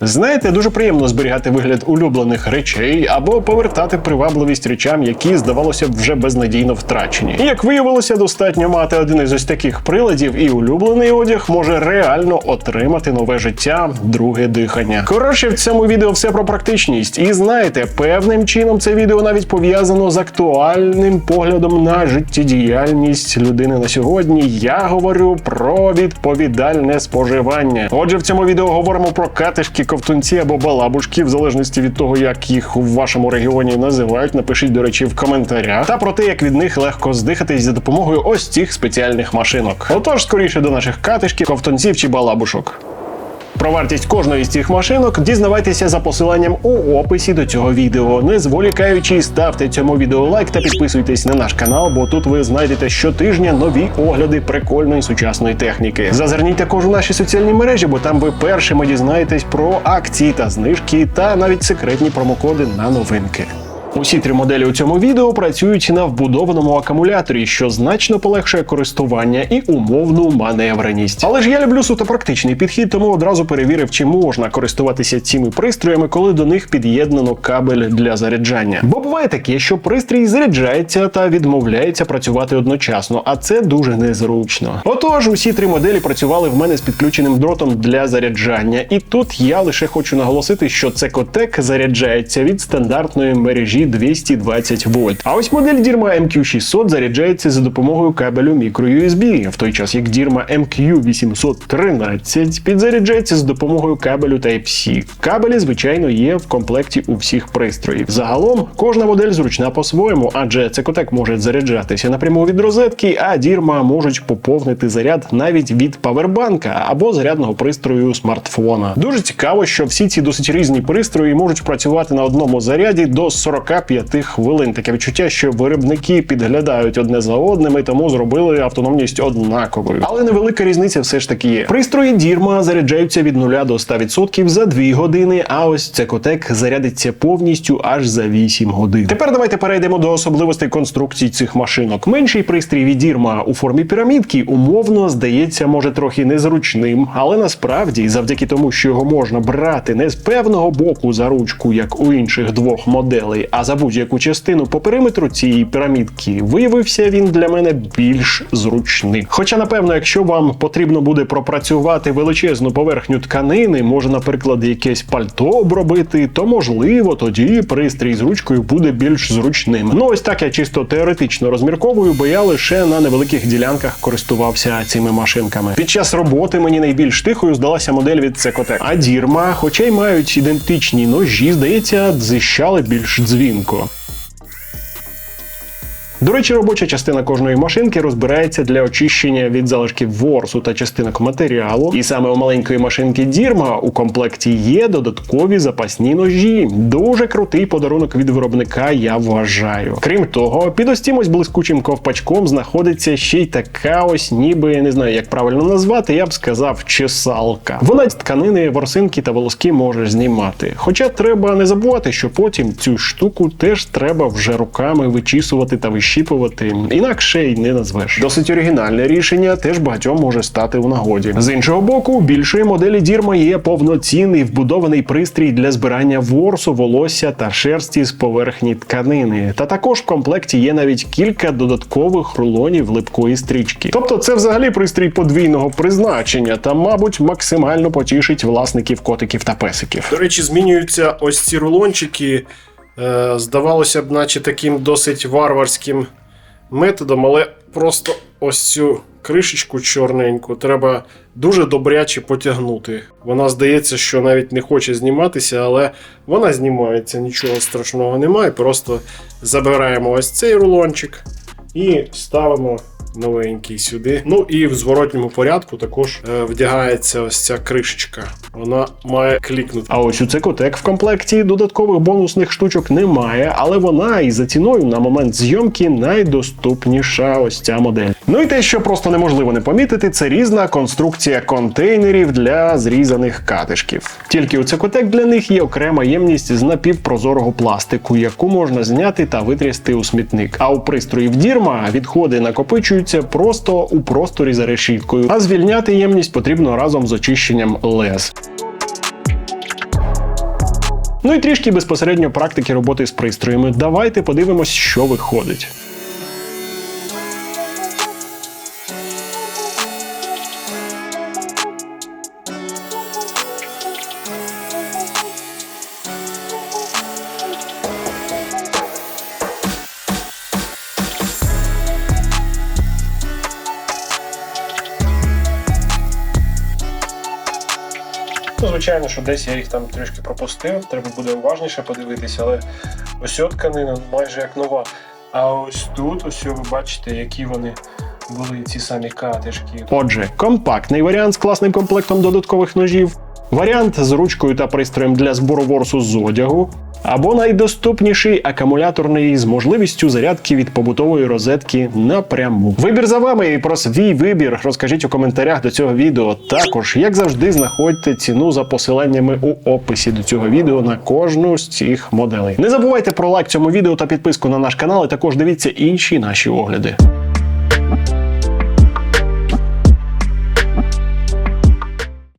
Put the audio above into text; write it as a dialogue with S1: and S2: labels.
S1: Знаєте, дуже приємно зберігати вигляд улюблених речей або повертати привабливість речам, які здавалося б вже безнадійно втрачені. Як виявилося, достатньо мати один із ось таких приладів, і улюблений одяг може реально отримати нове життя, друге дихання. Коротше, в цьому відео все про практичність. І знаєте, певним чином це відео навіть пов'язано з актуальним поглядом на життєдіяльність людини на сьогодні. Я говорю про відповідальне споживання. Отже, в цьому відео говоримо про катишки, ковтунці або балабушки, в залежності від того, як їх у вашому регіоні називають. Напишіть, до речі, в коментарях. Та про те, як від них легко здихатись за допомогою ось цих спеціальних машинок. Отож, скоріше до наших катишків, ковтунців чи балабушок. Про вартість кожної з цих машинок дізнавайтеся за посиланням у описі до цього відео. Не зволікаючи, ставте цьому відео лайк та підписуйтесь на наш канал, бо тут ви знайдете щотижня нові огляди прикольної сучасної техніки. Зазирніть також у наші соціальні мережі, бо там ви першими дізнаєтесь про акції та знижки, та навіть секретні промокоди на новинки. Усі три моделі у цьому відео працюють на вбудованому акумуляторі, що значно полегшує користування і умовну маневреність. Але ж я люблю суто практичний підхід, тому одразу перевірив, чи можна користуватися цими пристроями, коли до них під'єднано кабель для заряджання. Бо буває таке, що пристрій заряджається та відмовляється працювати одночасно, а це дуже незручно. Отож, усі три моделі працювали в мене з підключеним дротом для заряджання, і тут я лише хочу наголосити, що Цекотек заряджається від стандартної мережі 220 вольт. А ось модель Dirma MQ600 заряджається за допомогою кабелю microUSB, в той час як Dirma MQ813 підзаряджається з допомогою кабелю Type-C. Кабелі, звичайно, є в комплекті у всіх пристроїв. Загалом кожна модель зручна по-своєму, адже Цекотек може заряджатися напряму від розетки, а Dirma можуть поповнити заряд навіть від павербанка або зарядного пристрою смартфона. Дуже цікаво, що всі ці досить різні пристрої можуть працювати на одному заряді до 45 хвилин. Таке відчуття, що виробники підглядають одне за одним і тому зробили автономність однаковою. Але невелика різниця все ж таки є. Пристрої Дірма заряджаються від 0 до 100% за 2 години, а ось Цекотек зарядиться повністю аж за 8 годин. Тепер давайте перейдемо до особливостей конструкцій цих машинок. Менший пристрій від Дірма у формі пірамідки умовно здається, може трохи незручним, але насправді, завдяки тому, що його можна брати не з певного боку за ручку, як у інших двох моделей, а за будь-яку частину по периметру цієї пірамідки, виявився він для мене більш зручним. Хоча, напевно, якщо вам потрібно буде пропрацювати величезну поверхню тканини, може, наприклад, якесь пальто обробити, то можливо тоді пристрій з ручкою буде більш зручним. Ну ось так я чисто теоретично розмірковую, бо я лише на невеликих ділянках користувався цими машинками. Під час роботи мені найбільш тихою здалася модель від Цекотек. А дірма, хоча й мають ідентичні ножі, здається, дзищали більш дзвінко. До речі, робоча частина кожної машинки розбирається для очищення від залишків ворсу та частинок матеріалу. І саме у маленької машинки Дірма у комплекті є додаткові запасні ножі. Дуже крутий подарунок від виробника, я вважаю. Крім того, під ось цим ось блискучим ковпачком знаходиться ще й така ось, ніби не знаю, як правильно назвати, я б сказав, чесалка. Вона з тканини, ворсинки та волоски може знімати. Хоча треба не забувати, що потім цю штуку теж треба вже руками вичісувати та вищіпувати, інакше й не назвеш. Досить оригінальне рішення теж багатьом може стати у нагоді. З іншого боку, у більшої моделі Дірма є повноцінний вбудований пристрій для збирання ворсу, волосся та шерсті з поверхні тканини. Та також в комплекті є навіть кілька додаткових рулонів липкої стрічки. Тобто, це взагалі пристрій подвійного призначення та, мабуть, максимально потішить власників котиків та песиків.
S2: До речі, змінюються ось ці рулончики. Е, здавалося б, наче таким досить варварським методом, але просто ось цю кришечку чорненьку треба дуже добряче потягнути. Вона здається, що навіть не хоче зніматися, але вона знімається, нічого страшного немає. Просто забираємо ось цей рулончик і ставимо новенький сюди. Ну і в зворотньому порядку також е, вдягається ось ця кришечка. Вона має клікнути.
S1: А ось у Цекотек в комплекті додаткових бонусних штучок немає, але вона і за ціною на момент зйомки найдоступніша ось ця модель. Ну і те, що просто неможливо не помітити, це різна конструкція контейнерів для зрізаних катишків. Тільки у Цекотек для них є окрема ємність з напівпрозорого пластику, яку можна зняти та витрясти у смітник. А у пристроїв Дірма відходи накопичуються просто у просторі за решіткою, а звільняти ємність потрібно разом з очищенням лез. Ну і трішки безпосередньо практики роботи з пристроями. Давайте подивимось, що виходить.
S2: Ну, звичайно, що десь я їх там трішки пропустив, треба буде уважніше подивитися, але ось от тканина майже як нова. А ось тут, ось ви бачите, які вони були, ці самі катишки.
S1: Отже, компактний варіант з класним комплектом додаткових ножів, варіант з ручкою та пристроєм для збору ворсу з одягу, або найдоступніший акумуляторний з можливістю зарядки від побутової розетки напряму. Вибір за вами і про свій вибір розкажіть у коментарях до цього відео. Також, як завжди, знаходьте ціну за посиланнями у описі до цього відео на кожну з цих моделей. Не забувайте про лайк цьому відео та підписку на наш канал, і також дивіться інші наші огляди.